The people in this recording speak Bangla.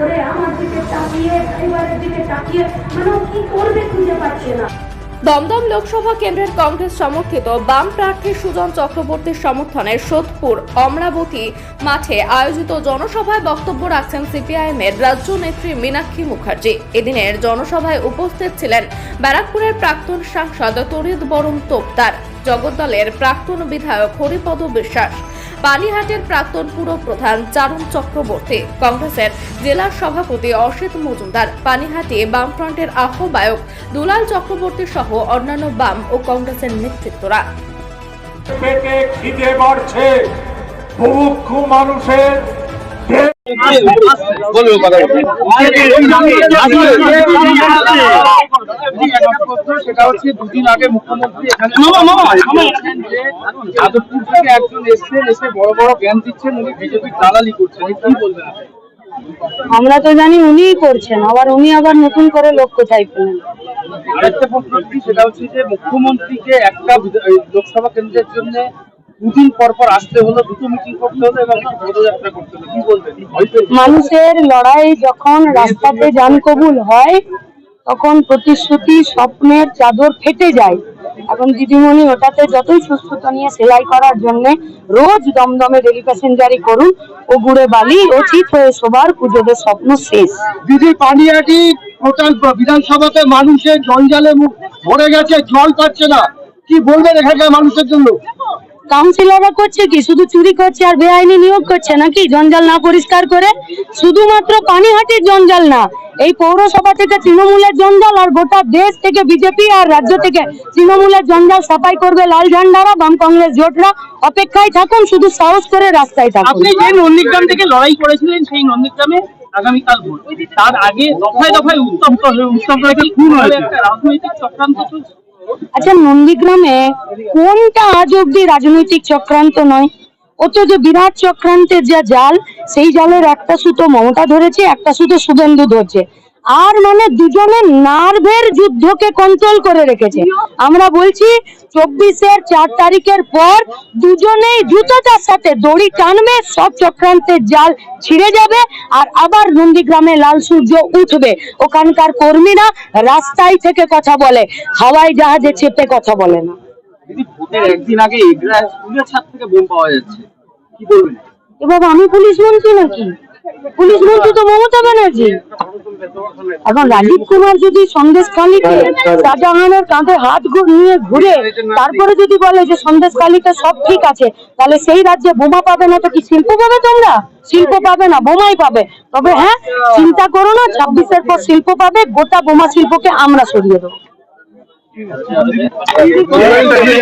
করে আমার দিকে তাকিয়ে, পরিবারের দিকে তাকিয়ে মানে কি করবে খুঁজে পাচ্ছে না। দমদম লোকসভা কেন্দ্রের কংগ্রেস সমর্থিত বাম প্রার্থী সুজন চক্রবর্তীর সমর্থনে সোদপুর অমরাবতী মাঠে আয়োজিত জনসভায় বক্তব্য রাখছেন সিপিআইএমের রাজ্য নেত্রী মীনাক্ষী মুখার্জি। এদিনের জনসভায় উপস্থিত ছিলেন ব্যারাকপুরের প্রাক্তন সাংসদ তরিত বরণ তোপদার, জগদ্দলের প্রাক্তন বিধায়ক হরিপদ বিশ্বাস পানিহাটের প্রাক্তন পুর প্রধান চারণ চক্রবর্তী, কংগ্রেসের জেলা সভাপতি অসিত মজুমদার পানিহাটি বামফ্রন্টের আহ্বায়ক দুলাল চক্রবর্তী সহ অন্যান্য বাম ও কংগ্রেসের নেতৃত্বরা। মানুষের উনি আমরা তো জানি উনিই করছেন, আবার উনি আবার নতুন করে লোক কোথায় পেলেন? আরেকটা প্রশ্ন সেটা হচ্ছে যে মুখ্যমন্ত্রীকে একটা লোকসভা কেন্দ্রের জন্য দুদিন পর পর আসতে হলো দুটো মিটিং করতে হলো এবং পদযাত্রা করতে হলো। কি বলবেন? মানুষের লড়াই যখন রাস্তাতে যান কবুল হয় তখন প্রতিশ্রুতি স্বপ্নের চাদর ফেটে যায়। এখন দিদিমণি ওটাতে যতই সুস্থতা নিয়ে সেলাই করার জন্য রোজ দমদমে ডেলি প্যাসেঞ্জারি করুন ও গুড়ে বালি ও চিত হয়ে সবার পুজোদের স্বপ্ন শেষ। দিদি পানিয়াটি টোটাল বিধানসভাতে মানুষের জঞ্জালে মুখ ভরে গেছে জল পাচ্ছে না। কি বলবেন এখানকার মানুষের জন্য? কাউন্সিলররা করছে কি? শুধু চুরি করছে আর বেআইনি নিয়োগ করছে নাকি? জঞ্জাল না পরিষ্কার করে? শুধুমাত্র পানিহাটির জঞ্জাল না এই পৌরসভা থেকে তৃণমূলের জঞ্জাল আর গোটা দেশ থেকে বিজেপি আর রাজ্য থেকে তৃণমূলের জঞ্জাল সাফাই করবে লাল ঝান্ডারা বাম কংগ্রেস জোটরা। অপেক্ষায় থাকুন শুধু সাহস করে রাস্তায় থাকুন। আপনি যে নন্দীগ্রাম থেকে লড়াই করেছিলেন সেই নন্দীগ্রামে আগামীকাল ভোট। তার আগে দফায় দফায় উত্তপ্ত হয়ে উত্তপ্ত খুন হয়েছে। রাজনৈতিক চক্রান্ত চলছে। আচ্ছা নন্দীগ্রামে কোনটা আজ অব্দি রাজনৈতিক চক্রান্ত নয়? অত যে বিরাট চক্রান্তের যা জাল, সেই জালের একটা সুতো মমতা ধরেছে, একটা সুতো শুভেন্দু ধরছে। আর মানে দুজনের নার্ভের যুদ্ধকে কন্ট্রোল করে রেখেছে। আমরা বলছি চব্বিশের চার তারিখের পর দুজনেই দ্রুততার সাথে দড়ি টানবে সব চক্রান্তের জাল ছিঁড়ে যাবে আর আবার নন্দীগ্রামে লাল সূর্য উঠবে। ওখানকার কর্মীরা রাস্তায় থেকে কথা বলে হাওয়াই জাহাজে চেপে কথা বলে না। একদিন আগে স্কুলের ছাদ থেকে বোম পাওয়া যাচ্ছে। কি বলবেন? এবার আমি পুলিশ মন্ত্রী নাকি? পুলিশ মন্ত্রী তো মমতা ব্যানার্জি। এখন রাজীব কুমার যদি সন্দেশ খালিতে শাহজাহানের কাঁধে হাত নিয়ে ঘুরে তারপরে যদি বলে যে সন্দেশ খালিতে সব ঠিক আছে তাহলে সেই রাজ্যে বোমা পাবে না তো কি শিল্প পাবে তোমরা? শিল্প পাবে না বোমাই পাবে। তবে হ্যাঁ চিন্তা করো না ছাব্বিশের পর শিল্প পাবে গোটা বোমা শিল্পকে আমরা সরিয়ে দেবো।